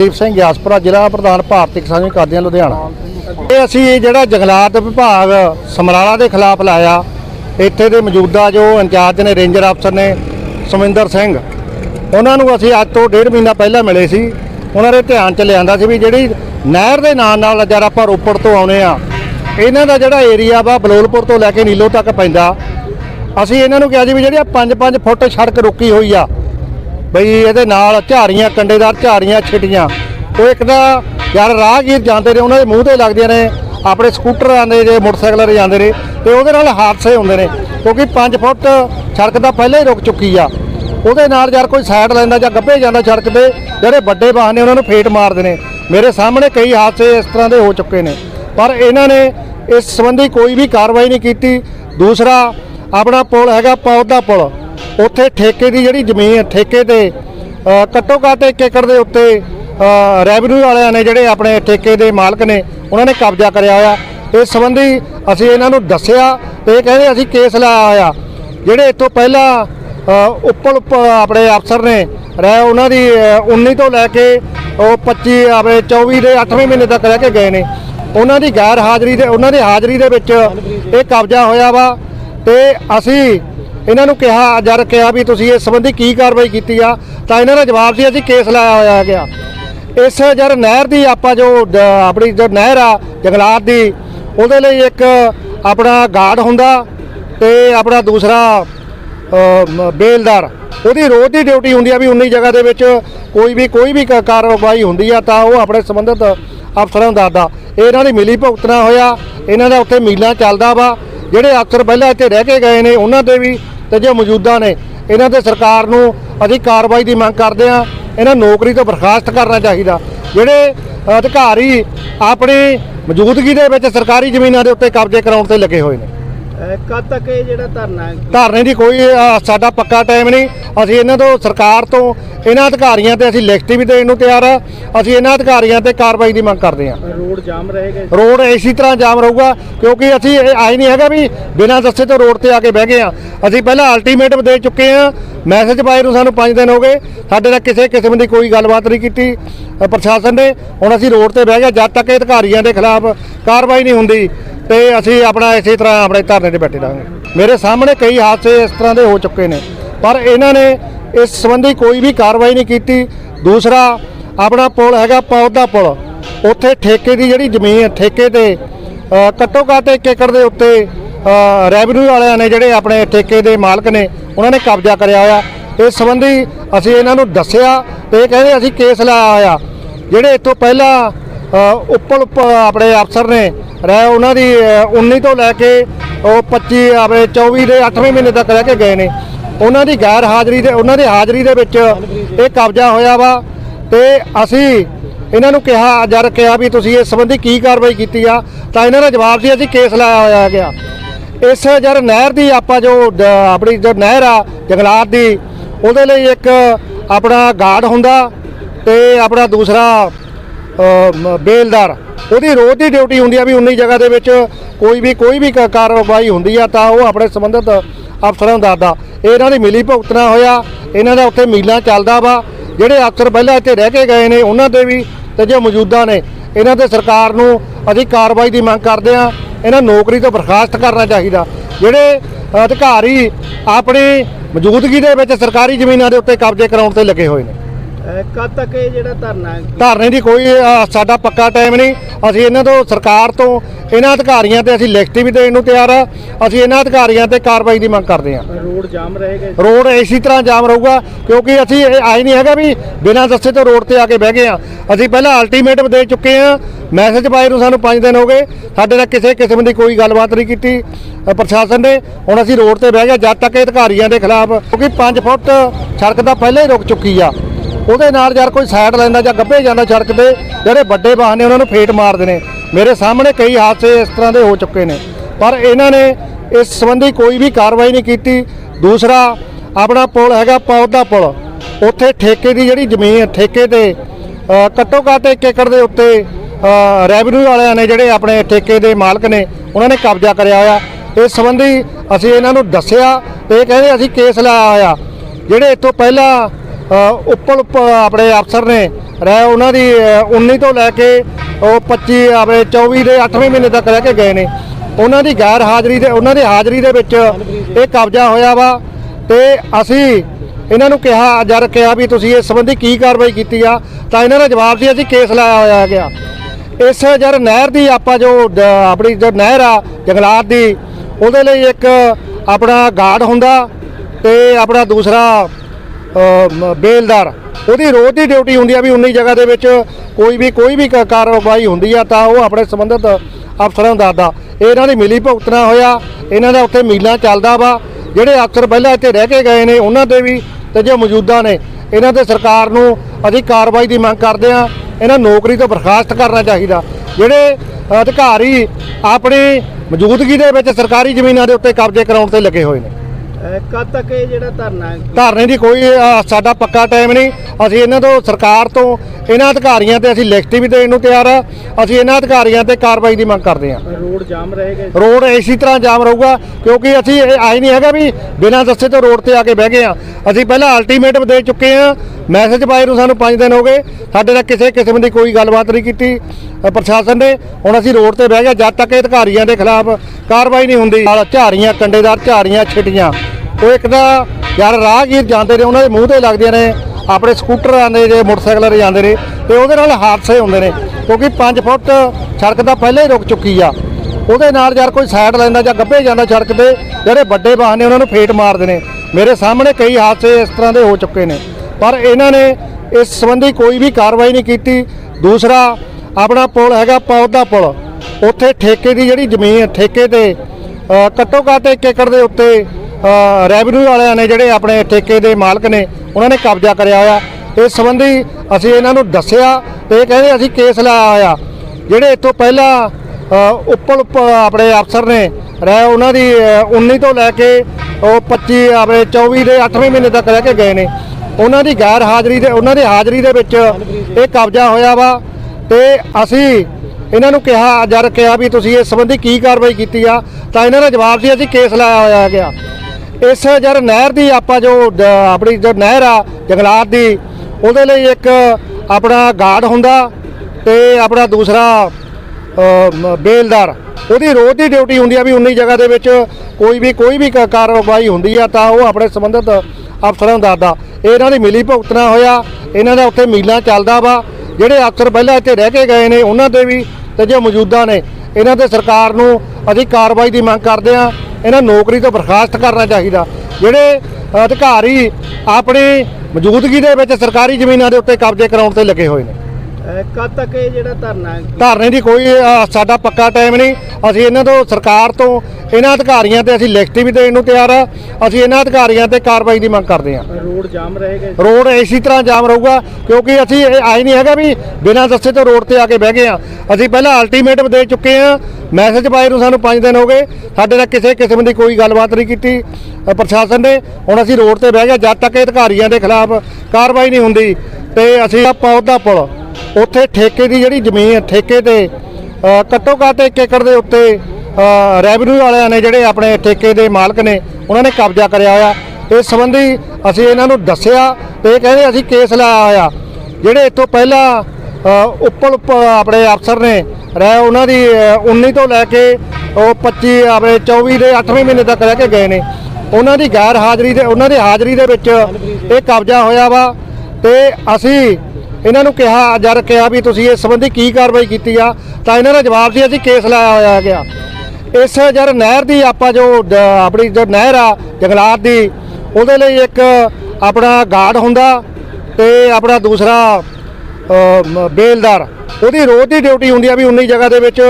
ਦੀਪ ਸਿੰਘ ਗਿਆਸਪੁਰਾ, ਜ਼ਿਲ੍ਹਾ ਪ੍ਰਧਾਨ ਭਾਰਤੀ ਕਿਸਾਨ ਯੂਨੀਅਨ, ਕਾਦੀਆਂ, ਲੁਧਿਆਣਾ। ਇਹ ਅਸੀਂ ਜਿਹੜਾ ਜੰਗਲਾਤ ਵਿਭਾਗ ਸਮਰਾਲਾ ਦੇ ਖਿਲਾਫ ਲਾਇਆ, ਇੱਥੇ ਦੇ ਮੌਜੂਦਾ ਜੋ ਇੰਚਾਰਜ ਨੇ, ਰੇਂਜਰ ਅਫਸਰ ਨੇ ਸੁਮਿੰਦਰ ਸਿੰਘ, ਉਹਨਾਂ ਨੂੰ ਅਸੀਂ ਅੱਜ ਤੋਂ ਡੇਢ ਮਹੀਨਾ ਪਹਿਲਾਂ ਮਿਲੇ ਸੀ। ਉਹਨਾਂ ਦੇ ਧਿਆਨ ਚ ਲਿਆਂਦਾ ਸੀ ਵੀ ਜਿਹੜੀ ਨਹਿਰ ਦੇ ਨਾਲ ਨਾਲ ਜਦ ਆਪਾਂ ਰੋਪੜ ਤੋਂ ਆਉਨੇ ਆ ਇਹਨਾਂ ਦਾ ਜਿਹੜਾ ਏਰੀਆ ਵਾ, ਬਲੋਲਪੁਰ ਤੋਂ ਲੈ ਕੇ ਨੀਲੋ ਤੱਕ ਪੈਂਦਾ। ਅਸੀਂ ਇਹਨਾਂ ਨੂੰ ਕਿਹਾ ਸੀ ਵੀ ਜਿਹੜੀ 5-5 ਫੁੱਟ ਸੜਕ ਰੁਕੀ ਹੋਈ ਆ ਬਈ ਇਹਦੇ ਨਾਲ ਝਾੜੀਆਂ, ਕੰਡੇਦਾਰ ਝਾੜੀਆਂ, ਛਿਟੀਆਂ। ਉਹ ਇੱਕ ਤਾਂ ਯਾਰ ਰਾਹਗੀਰ ਜਾਂਦੇ ਨੇ, ਉਹਨਾਂ ਦੇ ਮੂੰਹ ਤੇ ਲੱਗਦੀਆਂ ਨੇ, ਆਪਣੇ ਸਕੂਟਰ ਦੇ ਜੇ, ਮੋਟਰਸਾਈਕਲਾਂ ਦੇ ਜਾਂਦੇ ਨੇ, ਤੇ ਉਹਦੇ ਨਾਲ ਹਾਦਸੇ ਹੁੰਦੇ ਨੇ, ਕਿਉਂਕਿ 5 ਫੁੱਟ ਸੜਕ ਦਾ ਪਹਿਲਾਂ ਹੀ ਰੁਕ ਚੁੱਕੀ ਆ। ਉਹਦੇ ਨਾਲ ਯਾਰ ਕੋਈ ਸਾਈਡ ਲੈਂਦਾ ਜਾਂ ਗੱਭੇ ਜਾਂਦਾ ਸੜਕ ਤੇ, ਜਿਹੜੇ ਵੱਡੇ ਵਾਹਨ ਨੇ, ਉਹਨਾਂ ਨੂੰ ਫੇਟ ਮਾਰਦੇ ਨੇ। ਮੇਰੇ ਸਾਹਮਣੇ ਕਈ ਹਾਦਸੇ ਇਸ ਤਰ੍ਹਾਂ ਦੇ ਹੋ ਚੁੱਕੇ ਨੇ। ਪਰ ਇਹਨਾਂ ਨੇ ਇਸ ਸੰਬੰਧੀ ਕੋਈ ਵੀ ਕਾਰਵਾਈ ਨਹੀਂ ਕੀਤੀ। ਦੂਸਰਾ, ਆਪਣਾ ਪੁਲ ਹੈਗਾ ਪੌਦਾ ਪੁਲ। ਉੱਥੇ ਠੇਕੇ ਦੀ ਜਿਹੜੀ ਜ਼ਮੀਨ ਹੈ, ਠੇਕੇ ਤੇ ਅ, ਘੱਟੋ ਘੱਟ 1 ਏਕੜ ਦੇ ਉੱਤੇ ਰੈਵਨਿਊ ਵਾਲਿਆਂ ਨੇ ਜਿਹੜੇ ਆਪਣੇ ਠੇਕੇ ਦੇ ਮਾਲਕ ਨੇ ਉਹਨਾਂ ਨੇ ਕਬਜ਼ਾ ਕਰਿਆ ਹੋਇਆ। ਇਸ ਸੰਬੰਧੀ ਅਸੀਂ ਇਹਨਾਂ ਨੂੰ ਦੱਸਿਆ ਤੇ ਇਹ ਕਹਿੰਦੇ ਅਸੀਂ ਕੇਸ ਲਾਇਆ ਹੋਇਆ ਜਿਹੜੇ ਇੱਥੋਂ ਪਹਿਲਾਂ ਅ, ਉੱਪਰ ਉੱਪਰ ਆਪਣੇ ਅਫਸਰ ਨੇ ਰਹਿ ਉਹਨਾਂ ਦੀ ਅ, 19 ਤੋਂ ਲੈ ਕੇ ਉਹ 25 ਆਪਣੇ 24 ਦੇ 8ਵੇਂ ਮਹੀਨੇ ਤੱਕ ਰਹਿ ਕੇ ਗਏ ਨੇ। ਉਹਨਾਂ ਦੀ ਗੈਰ ਹਾਜ਼ਰੀ ਦੇ ਉਹਨਾਂ ਦੀ ਹਾਜ਼ਰੀ ਦੇ ਵਿੱਚ ਇਹ ਕਬਜ਼ਾ ਹੋਇਆ ਵਾ ਤੇ ਅਸੀਂ ਇਹਨਾਂ ਨੂੰ ਕਿਹਾ, ਜਦ ਕਿਹਾ ਵੀ ਤੁਸੀਂ ਇਸ ਸੰਬੰਧੀ ਕੀ ਕਾਰਵਾਈ ਕੀਤੀ ਆ, ਤਾਂ ਇਹਨਾਂ ਦਾ ਜਵਾਬ ਸੀ, ਅਸੀਂ ਕੇਸ ਲਾਇਆ ਹੋਇਆ ਹੈਗਾ। ਇਸ ਜਦ ਨਹਿਰ ਦੀ ਆਪਾਂ ਜੋ ਆਪਣੀ ਜੋ ਨਹਿਰ ਆ, ਜੰਗਲਾਤ ਦੀ, ਉਹਦੇ ਲਈ ਇੱਕ ਆਪਣਾ ਗਾਰਡ ਹੁੰਦਾ ਤੇ ਆਪਣਾ ਦੂਸਰਾ ਬੇਲਦਾਰ। ਉਹਦੀ ਰੋਜ਼ ਦੀ ਡਿਊਟੀ ਹੁੰਦੀ ਆ ਵੀ 19 ਜਗ੍ਹਾ ਦੇ ਵਿੱਚ ਕੋਈ ਵੀ ਕੋਈ ਵੀ ਕ- ਕਾਰਵਾਈ ਹੁੰਦੀ ਆ, ਤਾਂ ਉਹ ਆਪਣੇ ਸੰਬੰਧਿਤ ਅਫਸਰਾਂ ਨੂੰ ਦੱਸਦਾ। ਇਹਨਾਂ ਦੀ ਮਿਲੀ ਭੁਗਤਣਾ ਹੋਇਆ, ਇਹਨਾਂ ਦਾ ਉੱਥੇ ਮੀਲਾਂ ਚੱਲਦਾ ਵਾ। ਜਿਹੜੇ ਅਫਸਰ ਪਹਿਲਾਂ ਇੱਥੇ ਰਹਿ ਕੇ ਗਏ ਨੇ, ਉਹਨਾਂ ਦੇ ਵੀ ਤੇ ਜੋ ਮੌਜੂਦਾ ਨੇ, ਇਹਨਾਂ ਤੇ ਸਰਕਾਰ ਨੂੰ ਅਸੀਂ ਕਾਰਵਾਈ ਦੀ ਮੰਗ ਕਰਦੇ ਆ ਇਹਨਾਂ ਨੌਕਰੀ ਤੋਂ ਬਰਖਾਸਤ ਕਰਨਾ ਚਾਹੀਦਾ। ਜਿਹੜੇ ਅਧਿਕਾਰੀ ਆਪਣੀ ਮੌਜੂਦਗੀ ਦੇ ਵਿੱਚ ਸਰਕਾਰੀ ਜ਼ਮੀਨਾਂ ਦੇ ਉੱਤੇ ਕਬਜ਼ੇ ਕਰਾਉਣ ਤੇ ਲੱਗੇ ਹੋਏ ਨੇ। ਕਦ ਤੱਕ ਇਹ ਜਿਹੜਾ ਧਰਨਾ ਹੈ? ਧਰਨੇ ਦੀ ਕੋਈ ਅ, ਸਾਡਾ ਪੱਕਾ ਟਾਈਮ ਨਹੀਂ। ਅਸੀਂ ਇਹਨਾਂ ਤੋਂ ਸਰਕਾਰ ਤੋਂ ਇਹਨਾਂ ਅਧਿਕਾਰੀਆਂ ਤੇ ਅਸੀਂ ਲਿਖਤੀ ਵੀ ਦੇਣ ਨੂੰ ਤਿਆਰ ਆ। ਅਸੀਂ ਇਹਨਾਂ ਅਧਿਕਾਰੀਆਂ ਤੇ ਕਾਰਵਾਈ ਦੀ ਮੰਗ ਕਰਦੇ ਹਾਂ ਰੋਡ ਜਾਮ ਰਹੇਗਾ ਰੋਡ ਇਸੇ ਤਰ੍ਹਾਂ ਜਾਮ ਰਹੂਗਾ ਕਿਉਂਕਿ ਅਸੀਂ ਇਹ ਆਈ ਨਹੀਂ ਹੈਗਾ ਵੀ ਬਿਨਾਂ ਦੱਸੇ ਤੋਂ ਰੋਡ ਤੇ ਆ ਕੇ ਬਹਿ ਗਏ ਆ। ਅਸੀਂ ਪਹਿਲਾਂ ਅਲਟੀਮੇਟਮ ਦੇ ਚੁੱਕੇ ਆ। ਮੈਸੇਜ ਪਾਏ ਨੂੰ ਸਾਨੂੰ 5 ਦਿਨ ਹੋ ਗਏ। ਸਾਡੇ ਨਾਲ ਕਿਸੇ ਕਿਸਮ ਦੀ ਕੋਈ ਗੱਲਬਾਤ ਨਹੀਂ ਕੀਤੀ। ਅ, ਪ੍ਰਸ਼ਾਸਨ ਨੇ। ਹੁਣ ਅਸੀਂ ਰੋਡ ਤੇ ਬਹਿ ਗਏ ਜਦ ਤੱਕ ਇਹ ਅਧਿਕਾਰੀਆਂ ਦੇ ਖਿਲਾਫ ਕਾਰਵਾਈ ਨਹੀਂ ਹੁੰਦੀ ਤੇ ਅਸੀਂ ਆਪਣਾ ਇਸੇ ਤਰ੍ਹਾਂ ਆਪਣੇ ਧਰਨੇ ਤੇ ਬੈਠੇ ਰਹਾਂਗੇ। ਮੇਰੇ ਸਾਹਮਣੇ ਕਈ ਹਾਦਸੇ ਇਸ ਤਰ੍ਹਾਂ ਦੇ ਹੋ ਚੁੱਕੇ ਨੇ, ਪਰ ਇਹਨਾਂ ਨੇ ਇਸ ਸੰਬੰਧੀ ਕੋਈ ਵੀ ਕਾਰਵਾਈ ਨਹੀਂ ਕੀਤੀ। ਦੂਸਰਾ, ਆਪਣਾ ਪੁਲ ਹੈਗਾ ਪੌਦਾ ਪੁਲ। ਉੱਥੇ ਠੇਕੇ ਦੀ ਜਿਹੜੀ ਜ਼ਮੀਨ ਠੇਕੇ ਤੇ ਘੱਟੋ ਘੱਟ 1 ਏਕੜ ਦੇ ਉੱਤੇ ਰੈਵਨਿਊ ਵਾਲਿਆਂ ਨੇ ਜਿਹੜੇ ਆਪਣੇ ਠੇਕੇ ਦੇ ਮਾਲਕ ਨੇ, ਉਹਨਾਂ ਨੇ ਕਬਜ਼ਾ ਕਰਿਆ ਹੋਇਆ। ਇਸ ਸੰਬੰਧੀ ਅਸੀਂ ਇਹਨਾਂ ਨੂੰ ਦੱਸਿਆ ਤੇ ਇਹ ਕਹਿੰਦੇ ਅਸੀਂ ਕੇਸ ਲਾਇਆ ਹੋਇਆ। ਜਿਹੜੇ ਇੱਥੋਂ ਪਹਿਲਾਂ ਉੱਪਰ ਉੱਪਰ ਆਪਣੇ ਅਫਸਰ ਨੇ ਰਹਿ ਉਹਨਾਂ ਦੀ ਅ, 19 ਤੋਂ ਲੈ ਕੇ ਉਹ 25 ਆਪਣੇ 24 ਦੇ 8ਵੇਂ ਮਹੀਨੇ ਤੱਕ ਰਹਿ ਕੇ ਗਏ ਨੇ। ਉਹਨਾਂ ਦੀ ਗੈਰ ਹਾਜ਼ਰੀ ਦੇ ਉਹਨਾਂ ਦੀ ਹਾਜ਼ਰੀ ਦੇ ਵਿੱਚ ਇਹ ਕਬਜ਼ਾ ਹੋਇਆ ਵਾ ਤੇ ਅਸੀਂ ਇਹਨਾਂ ਨੂੰ ਕਿਹਾ ਜਦ ਕਿਹਾ ਵੀ ਤੁਸੀਂ ਇਸ ਸੰਬੰਧੀ ਕੀ ਕਾਰਵਾਈ ਕੀਤੀ ਆ ਤਾਂ ਇਹਨਾਂ ਦਾ ਜਵਾਬ ਸੀ ਅਸੀਂ ਕੇਸ ਲਾਇਆ ਹੋਇਆ ਹੈਗਾ। ਇਸ ਜਰ ਨਹਿਰ ਦੀ ਆਪਾਂ ਜੋ ਆਪਣੀ ਜੋ ਨਹਿਰ ਆ ਜੰਗਲਾਤ ਦੀ ਉਹਦੇ ਲਈ ਇੱਕ ਆਪਣਾ ਗਾਰਡ ਹੁੰਦਾ ਤੇ ਆਪਣਾ ਦੂਸਰਾ ਬੇਲਦਾਰ। ਉਹਦੀ ਰੋਜ਼ ਦੀ ਡਿਊਟੀ ਹੁੰਦੀ ਆ ਵੀ 19 ਜਗ੍ਹਾ ਦੇ ਵਿੱਚ ਕੋਈ ਵੀ ਕੋਈ ਵੀ ਕ- ਕਾਰਵਾਈ ਹੁੰਦੀ ਆ, ਤਾਂ ਉਹ ਆਪਣੇ ਸੰਬੰਧਿਤ ਅਫਸਰਾਂ ਨੂੰ ਦੱਸਦਾ। ਇਹਨਾਂ ਦੀ ਮਿਲੀ ਭੁਗਤਣਾ ਹੋਇਆ, ਇਹਨਾਂ ਦਾ ਉੱਥੇ ਮੀਲਾਂ ਚੱਲਦਾ ਵਾ। ਜਿਹੜੇ ਅਫਸਰ ਪਹਿਲਾਂ ਇੱਥੇ ਰਹਿ ਕੇ ਗਏ ਨੇ, ਉਹਨਾਂ ਦੇ ਵੀ ਤੇ ਜੋ ਮੌਜੂਦਾ ਨੇ, ਇਹਨਾਂ ਤੇ ਸਰਕਾਰ ਨੂੰ ਅਸੀਂ ਕਾਰਵਾਈ ਦੀ ਮੰਗ ਕਰਦੇ ਆ, ਇਹਨਾਂ ਨੌਕਰੀ ਤੋਂ ਬਰਖਾਸਤ ਕਰਨਾ ਚਾਹੀਦਾ। ਜਿਹੜੇ ਅਧਿਕਾਰੀ ਆਪਣੀ ਮੌਜੂਦਗੀ ਦੇ ਵਿੱਚ ਸਰਕਾਰੀ ਜ਼ਮੀਨਾਂ ਦੇ ਉੱਤੇ ਕਬਜ਼ੇ ਕਰਾਉਣ ਤੇ ਲੱਗੇ ਹੋਏ ਨੇ। ਕਦ ਤੱਕ ਇਹ ਜਿਹੜਾ ਧਰਨਾ ਹੈ? ਧਰਨੇ ਦੀ ਕੋਈ ਅ, ਸਾਡਾ ਪੱਕਾ ਟਾਈਮ ਨਹੀਂ। ਅਸੀਂ ਇਹਨਾਂ ਤੋਂ ਸਰਕਾਰ ਤੋਂ ਇਹਨਾਂ ਅਧਿਕਾਰੀਆਂ ਤੇ ਅਸੀਂ ਲਿਖਤੀ ਵੀ ਦੇਣ ਨੂੰ ਤਿਆਰ ਆ। ਅਸੀਂ ਇਹਨਾਂ ਅਧਿਕਾਰੀਆਂ ਤੇ ਕਾਰਵਾਈ ਦੀ ਮੰਗ ਕਰਦੇ ਹਾਂ। ਰੋਡ ਜਾਮ ਰਹੇਗਾ ਰੋਡ ਇਸੇ ਤਰ੍ਹਾਂ ਜਾਮ ਰਹੂਗਾ ਕਿਉਂਕਿ ਅਸੀਂ ਇਹ ਆਈ ਨਹੀਂ ਹੈਗਾ ਵੀ ਬਿਨਾਂ ਦੱਸੇ ਤੋਂ ਰੋਡ ਤੇ ਆ ਕੇ ਬਹਿ ਗਏ ਆ ਅਸੀਂ ਪਹਿਲਾਂ ਅਲਟੀਮੇਟਮ ਦੇ ਚੁੱਕੇ ਆ ਮੈਸੇਜ ਪਾਏ ਨੂੰ ਸਾਨੂੰ 5 ਦਿਨ ਹੋ ਗਏ। ਸਾਡੇ ਨਾਲ ਕਿਸੇ ਕਿਸਮ ਦੀ ਕੋਈ ਗੱਲਬਾਤ ਨਹੀਂ ਕੀਤੀ ਅ, ਪ੍ਰਸ਼ਾਸਨ ਨੇ। ਹੁਣ ਅਸੀਂ ਰੋਡ ਤੇ ਬਹਿ ਗਏ ਜਦ ਤੱਕ ਇਹ ਅਧਿਕਾਰੀਆਂ ਦੇ ਖਿਲਾਫ ਕਿਉਂਕਿ 5 ਫੁੱਟ ਸੜਕ ਤਾਂ ਪਹਿਲਾਂ ਹੀ ਰੁਕ ਚੁੱਕੀ ਆ। ਉਹਦੇ ਨਾਲ ਯਾਰ ਕੋਈ ਸਾਈਡ ਲੈਂਦਾ ਜਾਂ ਗੱਭੇ ਜਾਂਦਾ ਸੜਕ ਤੇ, ਜਿਹੜੇ ਵੱਡੇ ਵਾਹਨ ਨੇ ਉਹਨਾਂ ਨੂੰ ਫੇਟ ਮਾਰਦੇ ਨੇ। ਮੇਰੇ ਸਾਹਮਣੇ ਕਈ ਹਾਦਸੇ ਇਸ ਤਰ੍ਹਾਂ ਦੇ ਹੋ ਚੁੱਕੇ ਨੇ। ਪਰ ਇਹਨਾਂ ਨੇ ਇਸ ਸੰਬੰਧੀ ਕੋਈ ਵੀ ਕਾਰਵਾਈ ਨਹੀਂ ਕੀਤੀ। ਦੂਸਰਾ, ਆਪਣਾ ਪੁਲ ਹੈਗਾ ਪੌਦਾ ਪੁਲ। ਉੱਥੇ ਠੇਕੇ ਦੀ ਜਿਹੜੀ ਜ਼ਮੀਨ ਠੇਕੇ ਤੇ ਘੱਟੋ ਘੱਟ 1 ਏਕੜ ਦੇ ਉੱਤੇ ਰੈਵਨਿਊ ਵਾਲਿਆਂ ਨੇ ਜਿਹੜੇ ਆਪਣੇ ਠੇਕੇ ਦੇ ਮਾਲਕ ਨੇ, ਉਹਨਾਂ ਨੇ ਕਬਜ਼ਾ ਕਰਿਆ ਹੋਇਆ। ਇਸ ਸੰਬੰਧੀ ਅਸੀਂ ਇਹਨਾਂ ਨੂੰ ਦੱਸਿਆ ਤੇ ਇਹ ਕਹਿੰਦੇ ਅਸੀਂ ਕੇਸ ਲਾਇਆ ਹੋਇਆ। ਜਿਹੜੇ ਇੱਥੋਂ ਪਹਿਲਾਂ ਉੱਪਰ ਆਪਣੇ ਅਫਸਰ ਨੇ ਰਹਿ ਉਹਨਾਂ ਦੀ ਅ, 19 ਤੋਂ ਲੈ ਕੇ ਉਹ 25 ਆਪਣੇ 24 ਦੇ 8ਵੇਂ ਮਹੀਨੇ ਤੱਕ ਰਹਿ ਕੇ ਗਏ ਨੇ। ਉਹਨਾਂ ਦੀ ਗੈਰ ਹਾਜ਼ਰੀ ਦੇ ਉਹਨਾਂ ਦੀ ਹਾਜ਼ਰੀ ਦੇ ਵਿੱਚ ਇਹ ਕਬਜ਼ਾ ਹੋਇਆ ਵਾ ਤੇ ਅਸੀਂ ਇਹਨਾਂ ਨੂੰ ਕਿਹਾ ਜਦ ਕਿਹਾ ਵੀ ਤੁਸੀਂ ਇਸ ਸੰਬੰਧੀ ਕੀ ਕਾਰਵਾਈ ਕੀਤੀ ਆ ਤਾਂ ਇਹਨਾਂ ਦਾ ਜਵਾਬ ਸੀ ਅਸੀਂ ਕੇਸ ਲਾਇਆ ਹੋਇਆ ਗਿਆ ਇਸ ਜਰ ਨਹਿਰ ਦੀ ਆਪਾਂ ਜੋ ਆਪਣੀ ਜੋ ਨਹਿਰ ਆ ਜੰਗਲਾਤ ਦੀ ਉਹਦੇ ਲਈ ਇੱਕ ਆਪਣਾ ਗਾਰਡ ਹੁੰਦਾ ਤੇ ਆਪਣਾ ਦੂਸਰਾ ਬੇਲਦਾਰ। ਉਹਦੀ ਰੋਜ਼ ਦੀ ਡਿਊਟੀ ਹੁੰਦੀ ਆ ਵੀ 19 ਜਗ੍ਹਾ ਦੇ ਵਿੱਚ ਕੋਈ ਵੀ ਕੋਈ ਵੀ ਕ- ਕਾਰਵਾਈ ਹੁੰਦੀ ਆ ਤਾਂ ਉਹ ਆਪਣੇ ਸੰਬੰਧਿਤ ਅਫਸਰਾਂ ਨੂੰ ਦੱਸਦਾ। ਇਹਨਾਂ ਦੀ ਮਿਲੀ ਭੁਗਤਣਾ ਹੋਇਆ, ਇਹਨਾਂ ਦਾ ਉੱਥੇ ਮੀਲਾਂ ਚੱਲਦਾ ਵਾ। ਜਿਹੜੇ ਅਫਸਰ ਪਹਿਲਾਂ ਇੱਥੇ ਰਹਿ ਕੇ ਗਏ ਨੇ, ਉਹਨਾਂ ਦੇ ਵੀ ਤੇ ਜੋ ਮੌਜੂਦਾ ਨੇ, ਇਹਨਾਂ ਤੇ ਸਰਕਾਰ ਨੂੰ ਅਸੀਂ ਕਾਰਵਾਈ ਦੀ ਮੰਗ ਕਰਦੇ ਆ। ਇਹਨਾਂ ਨੌਕਰੀ ਤੋਂ ਬਰਖਾਸਤ ਕਰਨਾ ਚਾਹੀਦਾ। ਜਿਹੜੇ ਅਧਿਕਾਰੀ ਆਪਣੀ ਮੌਜੂਦਗੀ ਦੇ ਵਿੱਚ ਸਰਕਾਰੀ ਜ਼ਮੀਨਾਂ ਦੇ ਉੱਤੇ ਕਬਜ਼ੇ ਕਰਾਉਣ ਤੇ ਲੱਗੇ ਹੋਏ ਨੇ। ਕਦ ਤੱਕ ਇਹ ਜਿਹੜਾ ਧਰਨਾ ਧਰਨੇ ਦੀ ਕੋਈ ਸਾਡਾ ਪੱਕਾ ਟਾਈਮ ਨਹੀਂ। ਅਸੀਂ ਇਹਨਾਂ ਤੋਂ ਸਰਕਾਰ ਤੋਂ ਇਹਨਾਂ ਅਧਿਕਾਰੀਆਂ ਤੇ ਅਸੀਂ ਲਿਖਤੀ ਵੀ ਦੇਣ ਨੂੰ ਤਿਆਰ ਆ। ਅਸੀਂ ਇਹਨਾਂ ਅਧਿਕਾਰੀਆਂ ਤੇ ਕਾਰਵਾਈ ਦੀ ਮੰਗ ਕਰਦੇ ਹਾਂ। ਰੋਡ ਜਾਮ ਰਹੇਗਾ? ਰੋਡ ਇਸੇ ਤਰ੍ਹਾਂ ਜਾਮ ਰਹੂਗਾ ਕਿਉਂਕਿ ਅਸੀਂ ਇਹ ਆਈ ਨਹੀਂ ਹੈਗਾ ਵੀ ਬਿਨਾਂ ਦੱਸੇ ਤੋਂ ਰੋਡ ਤੇ ਆ ਕੇ ਬਹਿ ਗਏ ਆ ਅਸੀਂ ਪਹਿਲਾਂ ਅਲਟੀਮੇਟਮ ਦੇ ਚੁੱਕੇ ਆ ਮੈਸੇਜ ਪਾਏ ਨੂੰ ਸਾਨੂੰ 5 ਦਿਨ ਹੋ ਗਏ। ਸਾਡੇ ਨਾਲ ਕਿਸੇ ਕਿਸਮ ਦੀ ਕੋਈ ਗੱਲਬਾਤ ਨਹੀਂ ਕੀਤੀ। ਪ੍ਰਸ਼ਾਸਨ ਨੇ ਹੁਣ ਅਸੀਂ ਰੋਡ ਤੇ ਬਹਿ ਗਏ ਜਦ ਤੱਕ ਇਹ ਅਧਿਕਾਰੀਆਂ ਦੇ ਖਿਲਾਫ ਕਾਰਵਾਈ ਨਹੀਂ ਹੁੰਦੀ ਝਾਰੀਆਂ ਕੰਡੇਦਾਰ ਝਾਰੀਆਂ ਛਿਟੀਆਂ। ਉਹ ਇੱਕ ਤਾਂ ਯਾਰ ਰਾਹਗੀਰ ਜਾਂਦੇ ਨੇ, ਉਹਨਾਂ ਦੇ ਮੂੰਹ ਤੇ ਲੱਗਦੀਆਂ ਨੇ, ਆਪਣੇ ਸਕੂਟਰ ਦੇ ਜੇ ਮੋਟਰਸਾਈਕਲਾਂ ਤੇ ਜਾਂਦੇ ਨੇ ਤੇ ਉਹਦੇ ਨਾਲ ਹਾਦਸੇ ਹੁੰਦੇ ਨੇ, ਕਿਉਂਕਿ 5 ਫੁੱਟ ਸੜਕ ਦਾ ਪਹਿਲਾਂ ਹੀ ਰੁਕ ਚੁੱਕੀ ਆ। ਉਹਦੇ ਨਾਲ ਯਾਰ ਕੋਈ ਸਾਈਡ ਲੈਂਦਾ ਜਾਂ ਗੱਭੇ ਜਾਂਦਾ ਸੜਕ ਤੇ, ਜਿਹੜੇ ਵੱਡੇ ਵਾਹਨ ਨੇ ਉਹਨਾਂ ਨੂੰ ਫੇਟ ਮਾਰਦੇ ਨੇ। ਮੇਰੇ ਸਾਹਮਣੇ ਕਈ ਹਾਦਸੇ ਇਸ ਤਰ੍ਹਾਂ ਦੇ ਹੋ ਚੁੱਕੇ ਨੇ। ਪਰ ਇਹਨਾਂ ਨੇ ਇਸ ਸੰਬੰਧੀ ਕੋਈ ਵੀ ਕਾਰਵਾਈ ਨਹੀਂ ਕੀਤੀ। ਦੂਸਰਾ, ਆਪਣਾ ਪੁਲ ਹੈਗਾ ਪੌਦਾ ਪੁਲ। ਉੱਥੇ ਠੇਕੇ ਦੀ ਜਿਹੜੀ ਜ਼ਮੀਨ, ਠੇਕੇ ਤੇ ਘੱਟੋ ਘੱਟ ਇੱਕ ਏਕੜ ਦੇ ਉੱਤੇ ਰੈਵਨਿਊ ਵਾਲਿਆਂ ਨੇ ਜਿਹੜੇ ਆਪਣੇ ਠੇਕੇ ਦੇ ਮਾਲਕ ਨੇ ਉਹਨਾਂ ਨੇ ਕਬਜ਼ਾ ਕਰਿਆ ਹੋਇਆ। ਇਸ ਸੰਬੰਧੀ ਅਸੀਂ ਇਹਨਾਂ ਨੂੰ ਦੱਸਿਆ ਤੇ ਇਹ ਕਹਿੰਦੇ ਅਸੀਂ ਕੇਸ ਲਾਇਆ ਹੋਇਆ। ਜਿਹੜੇ ਇਤੋਂ ਪਹਿਲਾਂ ਉੱਪਰ ਉੱਪਰ ਆਪਣੇ ਅਫਸਰ ਨੇ ਰਹਿ ਉਹਨਾਂ ਦੀ ਅ, 19 ਤੋਂ ਲੈ ਕੇ ਉਹ 25 ਆਪਣੇ 24 ਦੇ 8ਵੇਂ ਮਹੀਨੇ ਤੱਕ ਰਹਿ ਕੇ ਗਏ ਨੇ। ਉਹਨਾਂ ਦੀ ਗੈਰ ਹਾਜ਼ਰੀ ਦੇ ਉਹਨਾਂ ਦੀ ਹਾਜ਼ਰੀ ਦੇ ਵਿੱਚ ਇਹ ਕਬਜ਼ਾ ਹੋਇਆ ਵਾ ਤੇ ਅਸੀਂ ਇਹਨਾਂ ਨੂੰ ਕਿਹਾ ਜਦ ਕਿਹਾ ਵੀ ਤੁਸੀਂ ਇਸ ਸੰਬੰਧੀ ਕੀ ਕਾਰਵਾਈ ਕੀਤੀ ਆ ਤਾਂ ਇਹਨਾਂ ਦਾ ਜਵਾਬ ਸੀ ਅਸੀਂ ਕੇਸ ਲਾਇਆ ਹੋਇਆ ਗਿਆ ਇਸ ਜਰ ਨਹਿਰ ਦੀ ਆਪਾਂ ਜੋ ਆਪਣੀ ਜੋ ਨਹਿਰ ਆ, ਜੰਗਲਾਤ ਦੀ, ਉਹਦੇ ਲਈ ਇੱਕ ਆਪਣਾ ਗਾਰਡ ਹੁੰਦਾ ਤੇ ਆਪਣਾ ਦੂਸਰਾ ਬੇਲਦਾਰ। ਉਹਦੀ ਰੋਜ਼ ਦੀ ਡਿਊਟੀ ਹੁੰਦੀ ਆ ਵੀ 19 ਜਗ੍ਹਾ ਦੇ ਵਿੱਚ ਕੋਈ ਵੀ ਕੋਈ ਵੀ ਕ- ਕਾਰਵਾਈ ਹੁੰਦੀ ਆ ਤਾਂ ਉਹ ਆਪਣੇ ਸੰਬੰਧਿਤ ਅਫਸਰਾਂ ਨੂੰ ਦੱਸਦਾ। ਇਹਨਾਂ ਦੀ ਮਿਲੀ ਭੁਗਤਣਾ ਹੋਇਆ, ਇਹਨਾਂ ਦਾ ਉੱਥੇ ਮੀਲਾਂ ਚੱਲਦਾ ਵਾ। ਜਿਹੜੇ ਅਫਸਰ ਪਹਿਲਾਂ ਇੱਥੇ ਰਹਿ ਕੇ ਗਏ ਨੇ, ਉਹਨਾਂ ਦੇ ਵੀ ਤੇ ਜੋ ਮੌਜੂਦਾ ਨੇ, ਇਹਨਾਂ ਤੇ ਸਰਕਾਰ ਨੂੰ ਅਸੀਂ ਕਾਰਵਾਈ ਦੀ ਮੰਗ ਕਰਦੇ ਆ। ਇਹਨਾਂ ਨੌਕਰੀ ਤੋਂ ਬਰਖਾਸਤ ਕਰਨਾ ਚਾਹੀਦਾ। ਜਿਹੜੇ ਅਧਿਕਾਰੀ ਆਪਣੀ ਮੌਜੂਦਗੀ ਦੇ ਵਿੱਚ ਸਰਕਾਰੀ ਜ਼ਮੀਨਾਂ ਦੇ ਉੱਤੇ ਕਬਜ਼ੇ ਕਰਾਉਣ ਤੇ ਲੱਗੇ ਹੋਏ ਨੇ। ਕਦ ਤੱਕ ਇਹ ਜਿਹੜਾ ਧਰਨਾ ਧਰਨੇ ਦੀ ਕੋਈ ਅ, ਸਾਡਾ ਪੱਕਾ ਟਾਈਮ ਨਹੀਂ। ਅਸੀਂ ਇਹਨਾਂ ਤੋਂ ਸਰਕਾਰ ਤੋਂ ਇਹਨਾਂ ਅਧਿਕਾਰੀਆਂ ਤੇ ਅਸੀਂ ਲਿਖਤੀ ਵੀ ਦੇਣ ਨੂੰ ਤਿਆਰ ਆ। ਅਸੀਂ ਇਹਨਾਂ ਅਧਿਕਾਰੀਆਂ ਤੇ ਕਾਰਵਾਈ ਦੀ ਮੰਗ ਕਰਦੇ ਹਾਂ। ਰੋਡ ਜਾਮ ਰਹੇਗਾ ਜੀ? ਰੋਡ ਇਸੇ ਤਰ੍ਹਾਂ ਜਾਮ ਰਹੂਗਾ ਕਿਉਂਕਿ ਅਸੀਂ ਇਹ ਆਈ ਨਹੀਂ ਹੈਗਾ ਵੀ ਬਿਨਾਂ ਦੱਸੇ ਤੋਂ ਰੋਡ ਤੇ ਆ ਕੇ ਬਹਿ ਗਏ ਆ ਅਸੀਂ ਪਹਿਲਾਂ ਅਲਟੀਮੇਟਮ ਦੇ ਚੁੱਕੇ ਆ ਮੈਸੇਜ ਪਾਏ ਨੂੰ ਸਾਨੂੰ 5 ਦਿਨ ਹੋ ਗਏ। ਸਾਡੇ ਨਾਲ ਕਿਸੇ ਕਿਸਮ ਦੀ ਕੋਈ ਗੱਲਬਾਤ ਨਹੀਂ ਕੀਤੀ ਅ, ਪ੍ਰਸ਼ਾਸਨ ਨੇ। ਹੁਣ ਅਸੀਂ ਰੋਡ ਤੇ ਬਹਿ ਗਏ ਜਦ ਤੱਕ ਇਹ ਅਧਿਕਾਰੀਆਂ ਦੇ ਖਿਲਾਫ ਕਾਰਵਾਈ ਨਹੀਂ ਹੁੰਦੀ ਤੇ ਅਸੀਂ ਆ ਪੌਦਾ ਪੁਲ ਉੱਥੇ ਠੇਕੇ ਦੀ ਜਿਹੜੀ ਜ਼ਮੀਨ ਠੇਕੇ ਤੇ ਘੱਟੋ ਘੱਟ ਇੱਕ ਏਕੜ ਦੇ ਉੱਤੇ ਰੈਵਨਿਊ ਵਾਲਿਆਂ ਨੇ ਜਿਹੜੇ ਆਪਣੇ ਠੇਕੇ ਦੇ ਮਾਲਕ ਨੇ ਉਹਨਾਂ ਨੇ ਕਬਜ਼ਾ ਕਰਿਆ ਹੋਇਆ। ਇਸ ਸੰਬੰਧੀ ਅਸੀਂ ਇਹਨਾਂ ਨੂੰ ਦੱਸਿਆ ਤੇ ਇਹ ਕਹਿੰਦੇ ਅਸੀਂ ਕੇਸ ਲਾਇਆ ਹੋਇਆ। ਜਿਹੜੇ ਇਤੋਂ ਪਹਿਲਾਂ ਉੱਪਰ ਉੱਪਰ ਆਪਣੇ ਅਫਸਰ ਨੇ ਰਹਿ ਉਹਨਾਂ ਦੀ ਅ, 19 ਤੋਂ ਲੈ ਕੇ ਉਹ 25 ਆਪਣੇ 24 ਦੇ 8ਵੇਂ ਮਹੀਨੇ ਤੱਕ ਰਹਿ ਕੇ ਗਏ ਨੇ। ਉਹਨਾਂ ਦੀ ਗੈਰ ਹਾਜ਼ਰੀ ਦੇ ਉਹਨਾਂ ਦੀ ਹਾਜ਼ਰੀ ਦੇ ਵਿੱਚ ਇਹ ਕਬਜ਼ਾ ਹੋਇਆ ਵਾ ਤੇ ਅਸੀਂ ਇਹਨਾਂ ਨੂੰ ਕਿਹਾ, ਜਦ ਕਿਹਾ ਵੀ ਤੁਸੀਂ ਇਸ ਸੰਬੰਧੀ ਕੀ ਕਾਰਵਾਈ ਕੀਤੀ ਆ, ਤਾਂ ਇਹਨਾਂ ਦਾ ਜਵਾਬ ਸੀ, ਅਸੀਂ ਕੇਸ ਲਾਇਆ ਹੋਇਆ ਗਿਆ ਇਸ ਜਰ ਨਹਿਰ ਦੀ ਆਪਾਂ ਜੋ ਆਪਣੀ ਜੋ ਨਹਿਰ ਆ, ਜੰਗਲਾਤ ਦੀ, ਉਹਦੇ ਲਈ ਇੱਕ ਆਪਣਾ ਗਾਰਡ ਹੁੰਦਾ ਤੇ ਆਪਣਾ ਦੂਸਰਾ ਬੇਲਦਾਰ। ਉਹਦੀ ਰੋਜ਼ ਦੀ ਡਿਊਟੀ ਹੁੰਦੀ ਆ ਵੀ 19 ਜਗ੍ਹਾ ਦੇ ਵਿੱਚ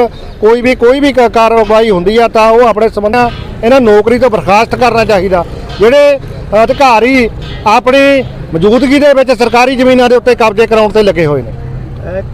ਕੋਈ ਵੀ ਕੋਈ ਵੀ ਕ- ਕਾਰਵਾਈ ਹੁੰਦੀ ਆ, ਤਾਂ ਉਹ ਆਪਣੇ ਸੰਬੰਧ ਇਹਨਾਂ ਨੌਕਰੀ ਤੋਂ ਬਰਖਾਸਤ ਕਰਨਾ ਚਾਹੀਦਾ। ਜਿਹੜੇ ਅਧਿਕਾਰੀ ਆਪਣੀ ਮੌਜੂਦਗੀ ਦੇ ਵਿੱਚ ਸਰਕਾਰੀ ਜ਼ਮੀਨਾਂ ਦੇ ਉੱਤੇ ਕਬਜ਼ੇ ਕਰਾਉਣ ਤੇ ਲੱਗੇ ਹੋਏ ਨੇ।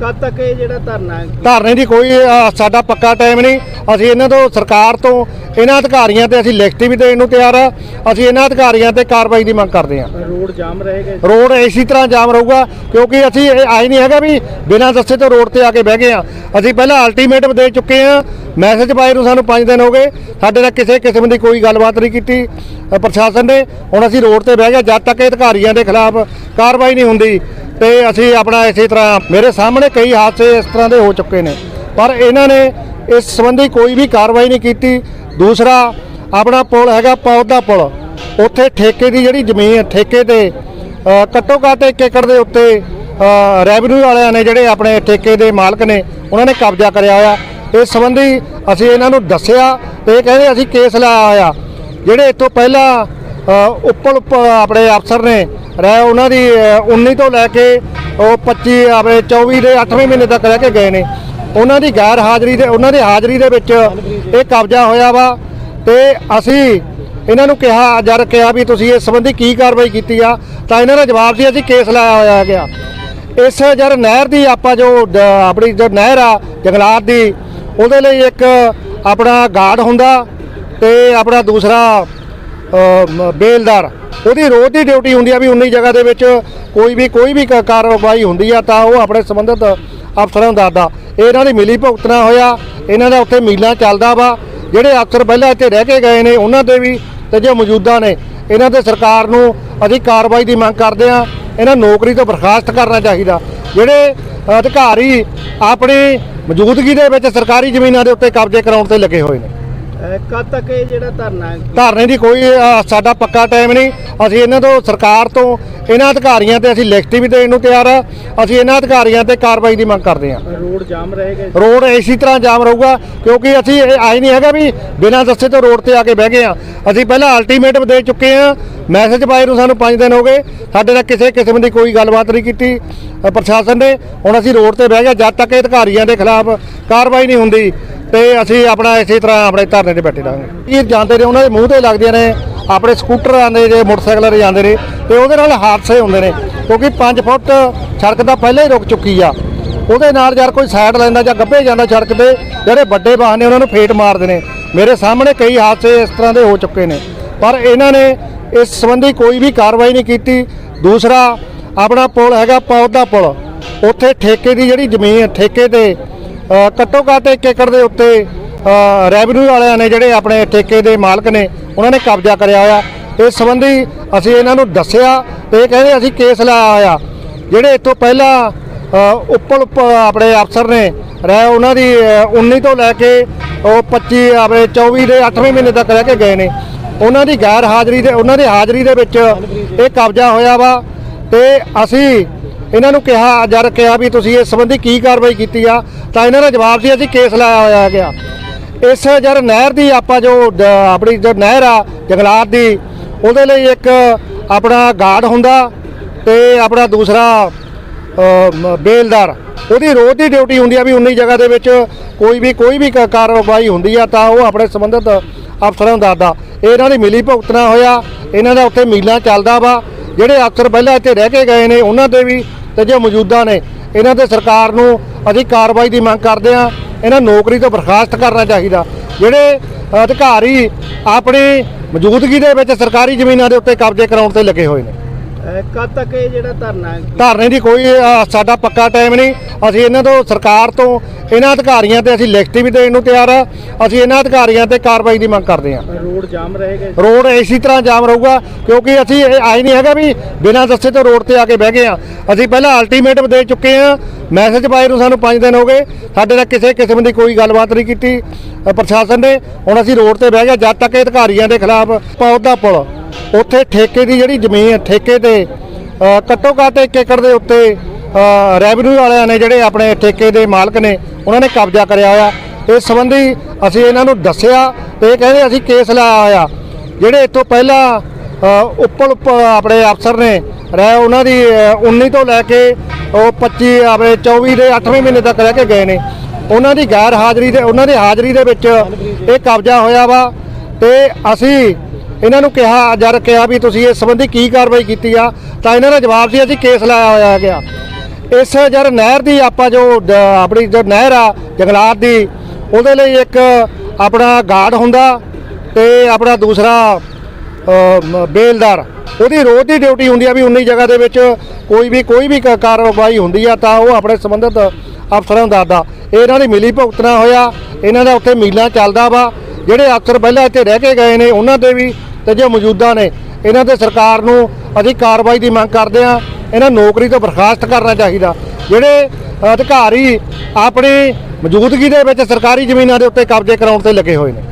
ਕਦ ਤੱਕ ਇਹ ਜਿਹੜਾ ਧਰਨਾ ਧਰਨੇ ਦੀ ਕੋਈ ਸਾਡਾ ਪੱਕਾ ਟਾਈਮ ਨਹੀਂ। ਅਸੀਂ ਇਹਨਾਂ ਤੋਂ ਸਰਕਾਰ ਤੋਂ ਇਹਨਾਂ ਅਧਿਕਾਰੀਆਂ ਤੇ ਅਸੀਂ ਲਿਖਤੀ ਵੀ ਦੇਣ ਨੂੰ ਤਿਆਰ ਆ। ਅਸੀਂ ਇਹਨਾਂ ਅਧਿਕਾਰੀਆਂ ਤੇ ਕਾਰਵਾਈ ਦੀ ਮੰਗ ਕਰਦੇ ਹਾਂ। ਰੋਡ ਜਾਮ ਰਹੇਗਾ? ਰੋਡ ਇਸੇ ਤਰ੍ਹਾਂ ਜਾਮ ਰਹੂਗਾ ਕਿਉਂਕਿ ਅਸੀਂ ਇਹ ਆਈ ਨਹੀਂ ਹੈਗਾ ਵੀ ਬਿਨਾਂ ਦੱਸੇ ਤੋਂ ਰੋਡ ਤੇ ਆ ਕੇ ਬਹਿ ਗਏ ਆ ਅਸੀਂ ਪਹਿਲਾਂ ਅਲਟੀਮੇਟਮ ਦੇ ਚੁੱਕੇ ਆ ਮੈਸੇਜ ਪਾਏ ਨੂੰ ਸਾਨੂੰ 5 ਦਿਨ ਹੋ ਗਏ। ਸਾਡੇ ਨਾਲ ਕਿਸੇ ਕਿਸਮ ਦੀ ਕੋਈ ਗੱਲਬਾਤ ਨਹੀਂ ਕੀਤੀ ਪ੍ਰਸ਼ਾਸਨ ਨੇ। ਹੁਣ ਅਸੀਂ ਰੋਡ ਤੇ ਬਹਿ ਗਏ ਜਦ ਤੱਕ ਇਹ ਅਧਿਕਾਰੀਆਂ ਦੇ ਖਿਲਾਫ ਕਾਰਵਾਈ ਨਹੀਂ ਹੁੰਦੀ ਤੇ ਅਸੀਂ ਆਪਣਾ ਇਸੇ ਤਰ੍ਹਾਂ, ਮੇਰੇ ਸਾਹਮਣੇ ਕਈ ਹਾਦਸੇ ਇਸ ਤਰ੍ਹਾਂ ਦੇ ਹੋ ਚੁੱਕੇ ਨੇ। ਪਰ ਇਹਨਾਂ ਨੇ ਇਸ ਸੰਬੰਧੀ ਕੋਈ ਵੀ ਕਾਰਵਾਈ ਨਹੀਂ ਕੀਤੀ। ਦੂਸਰਾ, ਆਪਣਾ ਪੁਲ ਹੈਗਾ ਪੌਦਾ ਪੁਲ। ਉੱਥੇ ਠੇਕੇ ਦੀ ਜਿਹੜੀ ਜ਼ਮੀਨ ਠੇਕੇ ਤੇ ਘੱਟੋ ਘੱਟ ਇੱਕ ਏਕੜ ਦੇ ਉੱਤੇ ਰੈਵਨਿਊ ਵਾਲਿਆਂ ਨੇ ਜਿਹੜੇ ਆਪਣੇ ਠੇਕੇ ਦੇ ਮਾਲਕ ਨੇ, ਉਹਨਾਂ ਨੇ ਕਬਜ਼ਾ ਕਰਿਆ ਹੋਇਆ। ਇਸ ਸੰਬੰਧੀ ਅਸੀਂ ਇਹਨਾਂ ਨੂੰ ਦੱਸਿਆ ਤੇ ਇਹ ਕਹਿੰਦੇ ਅਸੀਂ ਕੇਸ ਲਾਇਆ ਹੋਇਆ। ਜਿਹੜੇ ਇਤੋਂ ਪਹਿਲਾਂ ਉੱਪਰ ਆਪਣੇ ਅਫਸਰ ਨੇ ਰਹਿ ਉਹਨਾਂ ਦੀ ਅ, 19 ਤੋਂ ਲੈ ਕੇ ਉਹ 25 ਆਪਣੇ 24 ਦੇ 8ਵੇਂ ਮਹੀਨੇ ਤੱਕ ਰਹਿ ਕੇ ਗਏ ਨੇ। ਉਹਨਾਂ ਦੀ ਗੈਰ ਹਾਜ਼ਰੀ ਦੇ ਉਹਨਾਂ ਦੀ ਹਾਜ਼ਰੀ ਦੇ ਵਿੱਚ ਇਹ ਕਬਜ਼ਾ ਹੋਇਆ ਵਾ ਤੇ ਅਸੀਂ ਇਹਨਾਂ ਨੂੰ ਕਿਹਾ ਜਦ ਕਿਹਾ ਵੀ ਤੁਸੀਂ ਇਸ ਸੰਬੰਧੀ ਕੀ ਕਾਰਵਾਈ ਕੀਤੀ ਆ ਤਾਂ ਇਹਨਾਂ ਦਾ ਜਵਾਬ ਸੀ ਅਸੀਂ ਕੇਸ ਲਾਇਆ ਹੋਇਆ ਗਿਆ ਇਸ ਜਦ ਨਹਿਰ ਦੀ ਆਪਾਂ ਜੋ ਆਪਣੀ ਜੋ ਨਹਿਰ ਆ ਜੰਗਲਾਤ ਦੀ ਉਹਦੇ ਲਈ ਇੱਕ ਆਪਣਾ ਗਾਰਡ ਹੁੰਦਾ ਤੇ ਆਪਣਾ ਦੂਸਰਾ ਬੇਲਦਾਰ। ਉਹਦੀ ਰੋਜ਼ ਦੀ ਡਿਊਟੀ ਹੁੰਦੀ ਆ ਵੀ 19 ਜਗ੍ਹਾ ਦੇ ਵਿੱਚ ਕੋਈ ਵੀ ਕੋਈ ਵੀ ਕ- ਕਾਰਵਾਈ ਹੁੰਦੀ ਆ ਤਾਂ ਉਹ ਆਪਣੇ ਸੰਬੰਧਿਤ ਅਫਸਰਾਂ ਨੂੰ ਦੱਸਦਾ। ਇਹਨਾਂ ਦੀ ਮਿਲੀ ਭੁਗਤਣਾ ਹੋਇਆ, ਇਹਨਾਂ ਦਾ ਉੱਥੇ ਮੀਲਾਂ ਚੱਲਦਾ ਵਾ। ਜਿਹੜੇ ਅਫਸਰ ਪਹਿਲਾਂ ਇੱਥੇ ਰਹਿ ਕੇ ਗਏ ਨੇ, ਉਹਨਾਂ ਦੇ ਵੀ ਤੇ ਜੋ ਮੌਜੂਦਾ ਨੇ, ਇਹਨਾਂ ਤੇ ਸਰਕਾਰ ਨੂੰ ਅਸੀਂ ਕਾਰਵਾਈ ਦੀ ਮੰਗ ਕਰਦੇ ਆ। ਇਹਨਾਂ ਨੌਕਰੀ ਤੋਂ ਬਰਖਾਸਤ ਕਰਨਾ ਚਾਹੀਦਾ। ਜਿਹੜੇ ਅਧਿਕਾਰੀ ਆਪਣੀ ਮੌਜੂਦਗੀ ਦੇ ਵਿੱਚ ਸਰਕਾਰੀ ਜ਼ਮੀਨਾਂ ਦੇ ਉੱਤੇ ਕਬਜ਼ੇ ਕਰਾਉਣ ਤੇ ਲੱਗੇ ਹੋਏ ਨੇ। ਕਦ ਤੱਕ ਇਹ ਜਿਹੜਾ ਧਰਨਾ ਹੈ? ਧਰਨੇ ਦੀ ਕੋਈ ਅ, ਸਾਡਾ ਪੱਕਾ ਟਾਈਮ ਨਹੀਂ। ਅਸੀਂ ਇਹਨਾਂ ਤੋਂ ਸਰਕਾਰ ਤੋਂ ਇਹਨਾਂ ਅਧਿਕਾਰੀਆਂ ਤੇ ਅਸੀਂ ਲਿਖਤੀ ਵੀ ਦੇਣ ਨੂੰ ਤਿਆਰ ਆ। ਅਸੀਂ ਇਹਨਾਂ ਅਧਿਕਾਰੀਆਂ ਤੇ ਕਾਰਵਾਈ ਦੀ ਮੰਗ ਕਰਦੇ ਹਾਂ। ਰੋਡ ਜਾਮ ਰਹੇਗਾ? ਜੀ? ਰੋਡ ਇਸੇ ਤਰ੍ਹਾਂ ਜਾਮ ਰਹੂਗਾ ਕਿਉਂਕਿ ਅਸੀਂ ਇਹ ਆਈ ਨਹੀਂ ਹੈਗਾ ਵੀ ਬਿਨਾਂ ਦੱਸੇ ਤੋਂ ਰੋਡ ਤੇ ਆ ਕੇ ਬਹਿ ਗਏ ਆ ਅਸੀਂ ਪਹਿਲਾਂ ਅਲਟੀਮੇਟਮ ਦੇ ਚੁੱਕੇ ਆ ਮੈਸੇਜ ਪਾਏ ਨੂੰ ਸਾਨੂੰ 5 ਦਿਨ ਹੋ ਗਏ। ਸਾਡੇ ਨਾਲ ਕਿਸੇ ਕਿਸਮ ਦੀ ਕੋਈ ਗੱਲਬਾਤ ਨਹੀਂ ਕੀਤੀ ਅ, ਪ੍ਰਸ਼ਾਸਨ ਨੇ। ਹੁਣ ਅਸੀਂ ਰੋਡ ਤੇ ਬਹਿ ਗਏ ਜਦ ਤੱਕ ਇਹ ਅਧਿਕਾਰੀਆਂ ਦੇ ਖਿਲਾਫ ਕਾਰਵਾਈ ਨਹੀਂ ਹੁੰਦੀ ਤੇ ਅਸੀਂ ਆਪਣਾ ਇਸੇ ਤਰ੍ਹਾਂ ਆਪਣੇ ਧਰਨੇ ਤੇ ਬੈਠੇ ਰਹਾਂਗੇ। ਇਹ ਜਾਂਦੇ ਨੇ, ਉਹਨਾਂ ਦੇ ਮੂੰਹ ਤੇ ਲੱਗਦੀਆਂ ਨੇ, ਆਪਣੇ ਸਕੂਟਰ ਆਉਂਦੇ ਜੇ ਮੋਟਰਸਾਈਕਲ ਤੇ ਜਾਂਦੇ ਨੇ, ਤੇ ਉਹਦੇ ਨਾਲ ਹਾਦਸੇ ਹੁੰਦੇ ਨੇ, ਕਿਉਂਕਿ 5 ਫੁੱਟ ਸੜਕ ਤਾਂ ਪਹਿਲਾਂ ਹੀ ਰੁਕ ਚੁੱਕੀ ਆ। ਉਹਦੇ ਨਾਲ ਯਾਰ ਕੋਈ ਸਾਈਡ ਲੈਂਦਾ ਜਾਂ ਗੱਭੇ ਜਾਂਦਾ ਸੜਕ ਤੇ, ਜਿਹੜੇ ਵੱਡੇ ਵਾਹਨ ਨੇ, ਉਹਨਾਂ ਨੂੰ ਫੇਟ ਮਾਰਦੇ ਨੇ। ਮੇਰੇ ਸਾਹਮਣੇ ਕਈ ਹਾਦਸੇ ਇਸ ਤਰ੍ਹਾਂ ਦੇ ਹੋ ਚੁੱਕੇ ਨੇ। ਪਰ ਇਹਨਾਂ ਨੇ ਇਸ ਸੰਬੰਧੀ ਕੋਈ ਵੀ ਕਾਰਵਾਈ ਨਹੀਂ ਕੀਤੀ। ਦੂਸਰਾ, ਆਪਣਾ ਪੁਲ ਹੈਗਾ ਪੌਦਾ ਪੁਲ। ਉੱਥੇ ਠੇਕੇ ਦੀ ਜਿਹੜੀ ਜ਼ਮੀਨ ਠੇਕੇ ਤੇ ਘੱਟੋ ਘੱਟ ਇੱਕ ਏਕੜ ਦੇ ਉੱਤੇ ਰੈਵਨਿਊ ਵਾਲਿਆਂ ਨੇ ਜਿਹੜੇ ਆਪਣੇ ਠੇਕੇ ਦੇ ਮਾਲਕ ਨੇ ਉਹਨਾਂ ਨੇ ਕਬਜ਼ਾ ਕਰਿਆ ਹੋਇਆ। ਇਸ ਸੰਬੰਧੀ ਅਸੀਂ ਇਹਨਾਂ ਨੂੰ ਦੱਸਿਆ ਤੇ ਇਹ ਕਹਿੰਦੇ ਅਸੀਂ ਕੇਸ ਲਾਇਆ ਹੋਇਆ ਜਿਹੜੇ ਇਤੋਂ ਪਹਿਲਾਂ ਉੱਪਰ ਉੱਪਰ ਆਪਣੇ ਅਫਸਰ ਨੇ ਰਹਿ ਉਹਨਾਂ ਦੀ ਅ, 19 ਤੋਂ ਲੈ ਕੇ ਉਹ 25 ਆਪਣੇ 24 ਦੇ 8ਵੇਂ ਮਹੀਨੇ ਤੱਕ ਰਹਿ ਕੇ ਗਏ ਨੇ। ਉਹਨਾਂ ਦੀ ਗੈਰ ਹਾਜ਼ਰੀ ਦੇ ਉਹਨਾਂ ਦੀ ਹਾਜ਼ਰੀ ਦੇ ਵਿੱਚ ਇਹ ਕਬਜ਼ਾ ਹੋਇਆ ਵਾ ਤੇ ਅਸੀਂ ਇਹਨਾਂ ਨੂੰ ਕਿਹਾ, ਜਦ ਕਿਹਾ ਵੀ ਤੁਸੀਂ ਇਸ ਸੰਬੰਧੀ ਕੀ ਕਾਰਵਾਈ ਕੀਤੀ ਆ, ਤਾਂ ਇਹਨਾਂ ਦਾ ਜਵਾਬ ਸੀ, ਅਸੀਂ ਕੇਸ ਲਾਇਆ ਹੋਇਆ ਗਿਆ ਇਸ ਜਦ ਨਹਿਰ ਦੀ ਆਪਾਂ ਜੋ ਆਪਣੀ ਜੋ ਨਹਿਰ ਆ, ਜੰਗਲਾਤ ਦੀ, ਉਹਦੇ ਲਈ ਇੱਕ ਆਪਣਾ ਗਾਰਡ ਹੁੰਦਾ ਤੇ ਆਪਣਾ ਦੂਸਰਾ ਬੇਲਦਾਰ। ਉਹਦੀ ਰੋਜ਼ ਦੀ ਡਿਊਟੀ ਹੁੰਦੀ ਆ ਵੀ 19 ਜਗ੍ਹਾ ਦੇ ਵਿੱਚ ਕੋਈ ਵੀ ਕੋਈ ਵੀ ਕ- ਕਾਰਵਾਈ ਹੁੰਦੀ ਆ, ਤਾਂ ਉਹ ਆਪਣੇ ਸੰਬੰਧਿਤ ਅਫਸਰਾਂ ਨੂੰ ਦੱਸਦਾ। ਇਹਨਾਂ ਦੀ ਮਿਲੀ ਭੁਗਤਣਾ ਹੋਇਆ, ਇਹਨਾਂ ਦਾ ਉੱਥੇ ਮੀਲਾਂ ਚੱਲਦਾ ਵਾ। ਜਿਹੜੇ ਅਫਸਰ ਪਹਿਲਾਂ ਇੱਥੇ ਰਹਿ ਕੇ ਗਏ ਨੇ, ਉਹਨਾਂ ਤੇ ਵੀ ਤੇ ਜੋ ਮੌਜੂਦਾ ਨੇ, ਇਹਨਾਂ ਤੇ ਸਰਕਾਰ ਨੂੰ ਅਸੀਂ ਕਾਰਵਾਈ ਦੀ ਮੰਗ ਕਰਦੇ ਆ ਇਹਨਾਂ ਨੌਕਰੀ ਤੋਂ ਬਰਖਾਸਤ ਕਰਨਾ ਚਾਹੀਦਾ। ਜਿਹੜੇ ਅਧਿਕਾਰੀ ਆਪਣੀ ਮੌਜੂਦਗੀ ਦੇ ਵਿੱਚ ਸਰਕਾਰੀ ਜ਼ਮੀਨਾਂ ਦੇ ਉੱਤੇ ਕਬਜ਼ੇ ਕਰਾਉਣ ਤੇ ਲੱਗੇ ਹੋਏ ਨੇ। ਕਦ ਤੱਕ ਇਹ ਜਿਹੜਾ ਧਰਨਾ ਹੈ? ਧਰਨੇ ਦੀ ਕੋਈ ਅ, ਸਾਡਾ ਪੱਕਾ ਟਾਈਮ ਨਹੀਂ। ਅਸੀਂ ਇਹਨਾਂ ਤੋਂ ਸਰਕਾਰ ਤੋਂ ਇਹਨਾਂ ਅਧਿਕਾਰੀਆਂ ਤੇ ਅਸੀਂ ਲਿਖਤੀ ਵੀ ਦੇਣ ਨੂੰ ਤਿਆਰ ਆ। ਅਸੀਂ ਇਹਨਾਂ ਅਧਿਕਾਰੀਆਂ ਤੇ ਕਾਰਵਾਈ ਦੀ ਮੰਗ ਕਰਦੇ ਹਾਂ ਰੋਡ ਜਾਮ ਰਹੇਗਾ ਜੀ? ਰੋਡ ਇਸੇ ਤਰ੍ਹਾਂ ਜਾਮ ਰਹੂਗਾ ਕਿਉਂਕਿ ਅਸੀਂ ਇਹ ਆਈ ਨਹੀਂ ਹੈਗਾ ਵੀ ਬਿਨਾਂ ਦੱਸੇ ਤੋਂ ਰੋਡ ਤੇ ਆ ਕੇ ਬਹਿ ਗਏ ਆ। ਅਸੀਂ ਪਹਿਲਾਂ ਅਲਟੀਮੇਟਮ ਦੇ ਚੁੱਕੇ ਆ। ਮੈਸੇਜ ਪਾਏ ਨੂੰ ਸਾਨੂੰ 5 ਦਿਨ ਹੋ ਗਏ। ਸਾਡੇ ਨਾਲ ਕਿਸੇ ਕਿਸਮ ਦੀ ਕੋਈ ਗੱਲਬਾਤ ਨਹੀਂ ਕੀਤੀ ਅ, ਪ੍ਰਸ਼ਾਸਨ ਨੇ। ਹੁਣ ਅਸੀਂ ਰੋਡ ਤੇ ਬਹਿ ਗਏ ਜਦ ਤੱਕ ਇਹ ਅਧਿਕਾਰੀਆਂ ਦੇ ਖਿਲਾਫ ਪੌਦਾ ਪੁਲ ਉੱਥੇ ਠੇਕੇ ਦੀ ਜਿਹੜੀ ਜ਼ਮੀਨ ਠੇਕੇ ਤੇ ਘੱਟੋ ਘੱਟ ਇੱਕ ਏਕੜ ਦੇ ਉੱਤੇ ਰੈਵਨਿਊ ਵਾਲਿਆਂ ਨੇ ਜਿਹੜੇ ਆਪਣੇ ਠੇਕੇ ਦੇ ਮਾਲਕ ਨੇ ਉਹਨਾਂ ਨੇ ਕਬਜ਼ਾ ਕਰਿਆ ਹੋਇਆ। ਇਸ ਸੰਬੰਧੀ ਅਸੀਂ ਇਹਨਾਂ ਨੂੰ ਦੱਸਿਆ ਤੇ ਇਹ ਕਹਿੰਦੇ ਅਸੀਂ ਕੇਸ ਲਾਇਆ ਹੋਇਆ ਜਿਹੜੇ ਇਤੋਂ ਪਹਿਲਾਂ ਉੱਪਰ ਉੱਪਰ ਆਪਣੇ ਅਫਸਰ ਨੇ ਰਹਿ ਉਹਨਾਂ ਦੀ ਅ, 19 ਤੋਂ ਲੈ ਕੇ ਉਹ 25 ਆਪਣੇ 24 ਦੇ 8ਵੇਂ ਮਹੀਨੇ ਤੱਕ ਰਹਿ ਕੇ ਗਏ ਨੇ। ਉਹਨਾਂ ਦੀ ਗੈਰ ਹਾਜ਼ਰੀ ਦੇ ਉਹਨਾਂ ਦੀ ਹਾਜ਼ਰੀ ਦੇ ਵਿੱਚ ਇਹ ਕਬਜ਼ਾ ਹੋਇਆ ਵਾ ਤੇ ਅਸੀਂ ਇਹਨਾਂ ਨੂੰ ਕਿਹਾ, ਜਦ ਕਿਹਾ ਵੀ ਤੁਸੀਂ ਇਸ ਸੰਬੰਧੀ ਕੀ ਕਾਰਵਾਈ ਕੀਤੀ ਆ, ਤਾਂ ਇਹਨਾਂ ਦਾ ਜਵਾਬ ਸੀ, ਅਸੀਂ ਕੇਸ ਲਾਇਆ ਹੋਇਆ ਗਿਆ ਇਸ ਜਦ ਨਹਿਰ ਦੀ ਆਪਾਂ ਜੋ ਡ- ਆਪਣੀ ਜੋ ਨਹਿਰ ਆ, ਜੰਗਲਾਤ ਦੀ, ਉਹਦੇ ਲਈ ਇੱਕ ਆਪਣਾ ਗਾਰਡ ਹੁੰਦਾ ਤੇ ਆਪਣਾ ਦੂਸਰਾ ਬੇਲਦਾਰ। ਉਹਦੀ ਰੋਜ਼ ਦੀ ਡਿਊਟੀ ਹੁੰਦੀ ਆ ਵੀ 19 ਜਗ੍ਹਾ ਦੇ ਵਿੱਚ ਕੋਈ ਵੀ ਕੋਈ ਵੀ ਕ- ਕਾਰਵਾਈ ਹੁੰਦੀ ਆ, ਤਾਂ ਉਹ ਆਪਣੇ ਸੰਬੰਧਿਤ ਅਫਸਰਾਂ ਨੂੰ ਦੱਸਦਾ। ਇਹਨਾਂ ਦੀ ਮਿਲੀ ਭੁਗਤਣਾ ਹੋਇਆ, ਇਹਨਾਂ ਦਾ ਉੱਥੇ ਮੀਲਾਂ ਚੱਲਦਾ ਵਾ। ਜਿਹੜੇ ਅਫਸਰ ਪਹਿਲਾਂ ਇੱਥੇ ਰਹਿ ਕੇ ਗਏ ਨੇ, ਉਹਨਾਂ ਦੇ ਵੀ ਤੇ ਜੋ ਮੌਜੂਦਾ ਨੇ ਇਹਨਾਂ ਤੇ ਸਰਕਾਰ ਨੂੰ ਅਸੀਂ ਕਾਰਵਾਈ ਦੀ ਮੰਗ ਕਰਦੇ ਆ ਇਹਨਾਂ ਨੌਕਰੀ ਤੋਂ ਬਰਖਾਸਤ ਕਰਨਾ ਚਾਹੀਦਾ। ਜਿਹੜੇ ਅਧਿਕਾਰੀ ਆਪਣੀ ਮੌਜੂਦਗੀ ਦੇ ਵਿੱਚ ਸਰਕਾਰੀ ਜ਼ਮੀਨਾਂ ਦੇ ਉੱਤੇ ਕਬਜ਼ੇ ਕਰਾਉਣ ਤੇ ਲੱਗੇ ਹੋਏ ਨੇ।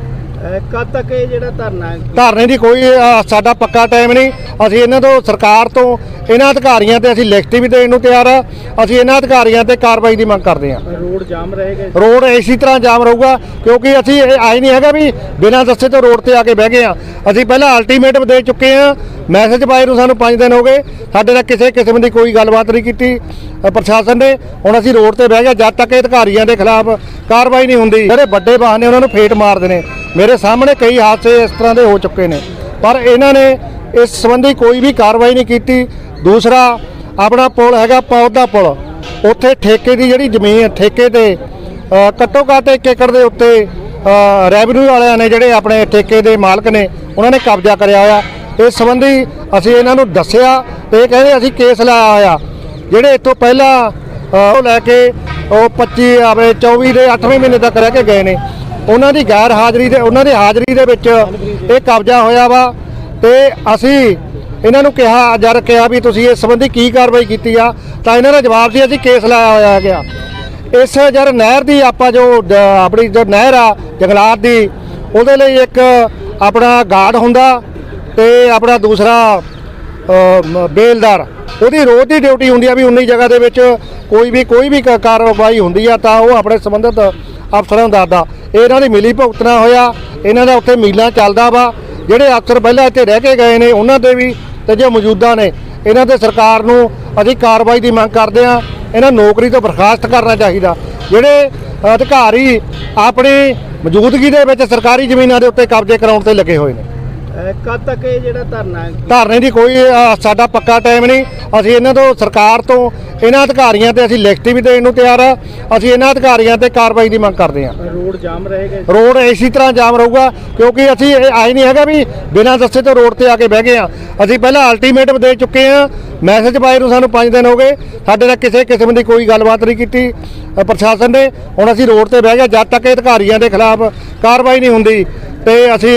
ਕਦ ਤੱਕ ਇਹ ਜਿਹੜਾ ਧਰਨਾ ਹੈ? ਧਰਨੇ ਦੀ ਕੋਈ ਸਾਡਾ ਪੱਕਾ ਟਾਈਮ ਨਹੀਂ। ਅਸੀਂ ਇਹਨਾਂ ਤੋਂ ਸਰਕਾਰ ਤੋਂ ਇਹਨਾਂ ਅਧਿਕਾਰੀਆਂ ਤੇ ਅਸੀਂ ਲਿਖਤੀ ਵੀ ਦੇਣ ਨੂੰ ਤਿਆਰ ਆ। ਅਸੀਂ ਇਹਨਾਂ ਅਧਿਕਾਰੀਆਂ ਤੇ ਕਾਰਵਾਈ ਦੀ ਮੰਗ ਕਰਦੇ ਹਾਂ। ਰੋਡ ਜਾਮ ਰਹੇਗਾ? ਰੋਡ ਇਸੇ ਤਰ੍ਹਾਂ ਜਾਮ ਰਹੂਗਾ ਕਿਉਂਕਿ ਅਸੀਂ ਇਹ ਆਈ ਨਹੀਂ ਹੈਗਾ ਵੀ ਬਿਨਾਂ ਦੱਸੇ ਤੋਂ ਰੋਡ ਤੇ ਆ ਕੇ ਬਹਿ ਗਏ ਆ ਅਸੀਂ ਪਹਿਲਾਂ ਅਲਟੀਮੇਟਮ ਦੇ ਚੁੱਕੇ ਆ ਮੈਸੇਜ ਪਾਏ ਨੂੰ ਸਾਨੂੰ 5 ਦਿਨ ਹੋ ਗਏ। ਸਾਡੇ ਨਾਲ ਕਿਸੇ ਕਿਸਮ ਦੀ ਕੋਈ ਗੱਲਬਾਤ ਨਹੀਂ ਕੀਤੀ ਪ੍ਰਸ਼ਾਸਨ ਨੇ। ਹੁਣ ਅਸੀਂ ਰੋਡ ਤੇ ਬਹਿ ਗਏ ਜਦ ਤੱਕ ਇਹ ਅਧਿਕਾਰੀਆਂ ਦੇ ਖਿਲਾਫ ਕਾਰਵਾਈ ਨਹੀਂ ਹੁੰਦੀ ਜਿਹੜੇ ਵੱਡੇ ਵਾਹਨ ਨੇ ਉਹਨਾਂ ਨੂੰ ਫੇਟ ਮਾਰਦੇ ਨੇ। ਮੇਰੇ ਸਾਹਮਣੇ ਕਈ ਹਾਦਸੇ ਇਸ ਤਰ੍ਹਾਂ ਦੇ ਹੋ ਚੁੱਕੇ ਨੇ। ਪਰ ਇਹਨਾਂ ਨੇ ਇਸ ਸੰਬੰਧੀ ਕੋਈ ਵੀ ਕਾਰਵਾਈ ਨਹੀਂ ਕੀਤੀ। ਦੂਸਰਾ, ਆਪਣਾ ਪੁਲ ਹੈਗਾ ਪੌਦ ਦਾ ਪੁਲ। ਉੱਥੇ ਠੇਕੇ ਦੀ ਜਿਹੜੀ ਜ਼ਮੀਨ ਠੇਕੇ ਤੇ ਘੱਟੋ ਘੱਟ ਇੱਕ ਏਕੜ ਦੇ ਉੱਤੇ ਰੈਵਨਿਊ ਵਾਲਿਆਂ ਨੇ ਜਿਹੜੇ ਆਪਣੇ ਠੇਕੇ ਦੇ ਮਾਲਕ ਨੇ, ਉਹਨਾਂ ਨੇ ਕਬਜ਼ਾ ਕਰਿਆ ਹੋਇਆ। ਇਸ ਸੰਬੰਧੀ ਅਸੀਂ ਇਹਨਾਂ ਨੂੰ ਦੱਸਿਆ ਤੇ ਇਹ ਕਹਿੰਦੇ ਅਸੀਂ ਕੇਸ ਲਾਇਆ ਹੋਇਆ। ਜਿਹੜੇ ਇੱਥੋਂ ਪਹਿਲਾਂ ਉਹ ਲੈ ਕੇ ਉਹ 25 ਆਪਣੇ 24 ਦੇ 8ਵੇਂ ਮਹੀਨੇ ਤੱਕ ਰਹਿ ਕੇ ਗਏ ਨੇ। ਉਹਨਾਂ ਦੀ ਗੈਰ ਹਾਜ਼ਰੀ ਦੇ, ਉਹਨਾਂ ਦੀ ਹਾਜ਼ਰੀ ਦੇ ਵਿੱਚ ਇਹ ਕਬਜ਼ਾ ਹੋਇਆ ਵਾ ਤੇ ਅਸੀਂ ਇਹਨਾਂ ਨੂੰ ਕਿਹਾ, ਜਦ ਕਿਹਾ ਵੀ ਤੁਸੀਂ ਇਸ ਸੰਬੰਧੀ ਕੀ ਕਾਰਵਾਈ ਕੀਤੀ ਆ, ਤਾਂ ਇਹਨਾਂ ਨੇ ਜਵਾਬ ਸੀ, ਅਸੀਂ ਕੇਸ ਲਾਇਆ ਹੋਇਆ ਗਿਆ ਇਸ ਜਦ ਨਹਿਰ ਦੀ ਆਪਾਂ ਜੋ ਆਪਣੀ ਜੋ ਨਹਿਰ ਆ, ਜੰਗਲਾਤ ਦੀ, ਉਹਦੇ ਲਈ ਇੱਕ ਆਪਣਾ ਗਾਰਡ ਹੁੰਦਾ ਤੇ ਆਪਣਾ ਦੂਸਰਾ ਬੇਲਦਾਰ। ਉਹਦੀ ਰੋਜ਼ ਦੀ ਡਿਊਟੀ ਹੁੰਦੀ ਆ ਵੀ 19 ਜਗ੍ਹਾ ਦੇ ਵਿੱਚ ਕੋਈ ਵੀ ਕੋਈ ਵੀ ਕ- ਕਾਰਵਾਈ ਹੁੰਦੀ ਆ, ਤਾਂ ਉਹ ਆਪਣੇ ਸੰਬੰਧਿਤ ਅਫਸਰਾਂ ਨੂੰ ਦੱਸਦਾ। ਇਹਨਾਂ ਦੀ ਮਿਲੀ ਭੁਗਤਣਾ ਹੋਇਆ, ਇਹਨਾਂ ਦਾ ਉੱਥੇ ਮੀਲਾਂ ਚੱਲਦਾ ਵਾ। ਜਿਹੜੇ ਅਫਸਰ ਪਹਿਲਾਂ ਇੱਥੇ ਰਹਿ ਕੇ ਗਏ ਨੇ, ਉਹਨਾਂ ਦੇ ਵੀ ਤੇ ਜੋ ਮੌਜੂਦਾ ਨੇ, ਇਹਨਾਂ ਤੇ ਸਰਕਾਰ ਨੂੰ ਅਸੀਂ ਕਾਰਵਾਈ ਦੀ ਮੰਗ ਕਰਦੇ ਆ ਇਹਨਾਂ ਨੌਕਰੀ ਤੋਂ ਬਰਖਾਸਤ ਕਰਨਾ ਚਾਹੀਦਾ। ਜਿਹੜੇ ਅਧਿਕਾਰੀ ਆਪਣੀ ਮੌਜੂਦਗੀ ਦੇ ਵਿੱਚ ਸਰਕਾਰੀ ਜ਼ਮੀਨਾਂ ਦੇ ਉੱਤੇ ਕਬਜ਼ੇ ਕਰਾਉਣ ਤੇ ਲੱਗੇ ਹੋਏ ਨੇ। ਕਦ ਤੱਕ ਇਹ ਜਿਹੜਾ ਧਰਨਾ ਹੈ? ਧਰਨੇ ਦੀ ਕੋਈ ਅ, ਸਾਡਾ ਪੱਕਾ ਟਾਈਮ ਨਹੀਂ। ਅਸੀਂ ਇਹਨਾਂ ਤੋਂ ਸਰਕਾਰ ਤੋਂ ਇਹਨਾਂ ਅਧਿਕਾਰੀਆਂ ਤੇ ਅਸੀਂ ਲਿਖਤੀ ਵੀ ਦੇਣ ਨੂੰ ਤਿਆਰ ਆ। ਅਸੀਂ ਇਹਨਾਂ ਅਧਿਕਾਰੀਆਂ ਤੇ ਕਾਰਵਾਈ ਦੀ ਮੰਗ ਕਰਦੇ ਹਾਂ ਰੋਡ ਜਾਮ ਰਹੇਗਾ? ਰੋਡ ਇਸੇ ਤਰ੍ਹਾਂ ਜਾਮ ਰਹੂਗਾ ਕਿਉਂਕਿ ਅਸੀਂ ਇਹ ਆਈ ਨਹੀਂ ਹੈਗਾ ਵੀ ਬਿਨਾਂ ਦੱਸੇ ਤੋਂ ਰੋਡ ਤੇ ਆ ਕੇ ਬਹਿ ਗਏ ਆ। ਅਸੀਂ ਪਹਿਲਾਂ ਅਲਟੀਮੇਟਮ ਦੇ ਚੁੱਕੇ ਆ। ਮੈਸੇਜ ਪਾਏ ਨੂੰ ਸਾਨੂੰ 5 ਦਿਨ ਹੋ ਗਏ। ਸਾਡੇ ਨਾਲ ਕਿਸੇ ਕਿਸਮ ਦੀ ਕੋਈ ਗੱਲਬਾਤ ਨਹੀਂ ਕੀਤੀ। ਅ, ਪ੍ਰਸ਼ਾਸਨ ਨੇ। ਹੁਣ ਅਸੀਂ ਰੋਡ ਤੇ ਬਹਿ ਗਏ ਜਦ ਤੱਕ ਇਹ ਅਧਿਕਾਰੀਆਂ ਦੇ ਖਿਲਾਫ ਕਾਰਵਾਈ ਨਹੀਂ ਹੁੰਦੀ ਤੇ ਅਸੀਂ